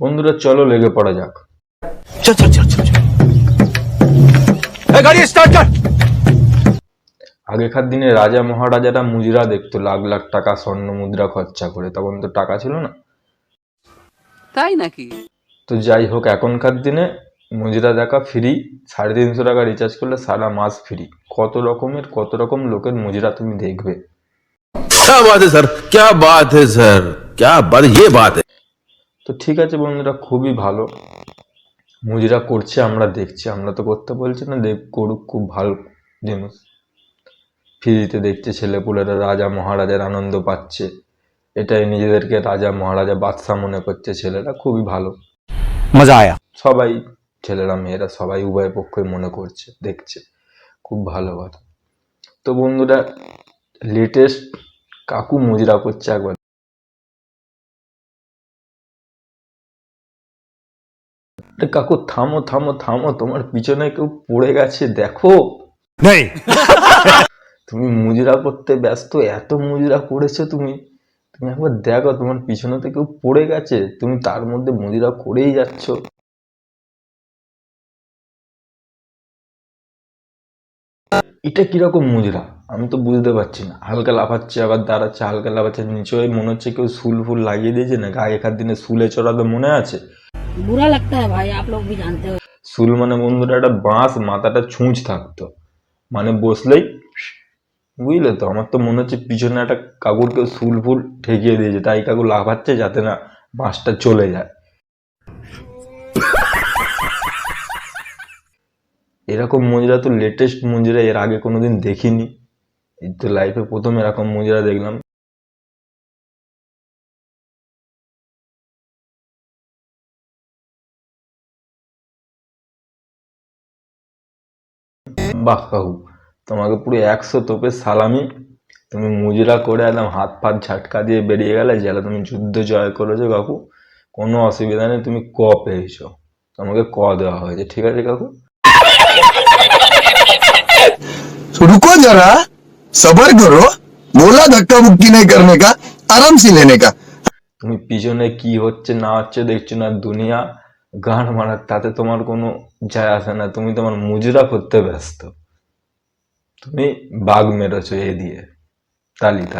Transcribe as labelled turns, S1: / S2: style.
S1: বন্ধুরা চলো লেগে পড়া যাক
S2: चल चल चल चल चल ए, गाड़ी स्टार्ट कर
S1: আগেকার দিনে রাজা মহারাজারা মুজরা দেখতো লাখ লাখ টাকা স্বর্ণ মুদ্রা খরচা করে তখন তো টাকা ছিল না
S3: তাই নাকি
S1: তো যাই হোক এখনকার দিনে মুজরা দেখা ফ্রি সাড়ে তিনশো টাকা রিচার্জ করলে সারা মাস ফ্রি কত রকমের কত রকম লোকের মুজরা তুমি দেখবে
S2: क्या बात है सर क्या बात है सर क्या बात ये बात है
S1: তো ঠিক আছে বন্ধুরা খুবই ভালো। মুজিরা করছে আমরা দেখছি। আমরা তো করতে বলছি না দেখ করুক খুব ভালো জিনিস। ফ্রিতে দেখছে ছেলেপুলেরা রাজা মহারাজার আনন্দ পাচ্ছে। এটাই নিজেদেরকে রাজা মহারাজা বাদশাহ মনে করছে ছেলেরা খুবই ভালো।
S4: মজা আয়া।
S1: সবাই ছেলেরা মেয়েরা সবাই উভয় পক্ষই মনে করছে দেখছে। খুব ভালো কথা। তো বন্ধুরা লেটেস্ট কাকু মুজরা করছে একবার। আরে কাকু থামো থামো থামো তোমার পিছনে কেউ পড়ে গেছে দেখো।
S4: नहीं
S1: তুমি মুজরা করতে ব্যস্ত এত মুজরা করেছ তুমি। তুমি একবার দেখো তোমার পিছনে তো কেউ পড়ে গেছে তুমি তার মধ্যে মুজরা করেই যাচ্ছ। এটা কীরকম মুজরা? আমি তো বুঝতে পারছি না। হালকা লাফাচ্ছে আবার দাঁড়াচ্ছে হালকা লাফাচ্ছে নিচে মনে হচ্ছে কেউ সুল ফুল লাগিয়ে দিয়েছে না? গায়ে আগেকার দিনে সুলে চড়াতে মনে আছে?
S5: बुरा लगता है भाई आप लोग भी जानते हो
S1: সুল মানে বন্ধুরা একটা বাঁশ মাথাটা ছুঁচ থাকতো মানে বসলেই বুঝলে তো আমার তো মনে হচ্ছে পিছনে একটা কাকুর কেউ সুল ফুল ঠেকিয়ে দিয়েছে তাই কাকু লাফাচ্ছে যাতে না বাঁশটা চলে যায় এরকম মুজরা তো লেটেস্ট মুজরা এর আগে কোনোদিন দেখিনি এই তো লাইফে প্রথম এরকম মুজরা দেখলাম বাহ কাকু তোমাকে পুরো একশো তোপের সালামি তুমি মুজরা করে একদম হাত পাত ঝাটকা দিয়ে বেরিয়ে গেলে যেটা তুমি যুদ্ধ জয় করেছো কাকু কোনো অসুবিধা নেই তুমি ক পেয়েছো তোমাকে ক দেওয়া হয়েছে ঠিক আছে কাকু
S6: तो रुको जरा सबर करो बोला धक्का मुक्की नहीं करने का आराम से लेने का
S1: তুমি পিছনে কি হচ্ছে না হচ্ছে দেখছো না দুনিয়া গান মারার তাতে তোমার কোনো যায় আসে না, তুমি তোমার মুজরা করতে ব্যস্ত। তুমি বাঘ মেরেছো এ দিয়ে, তালি তালি।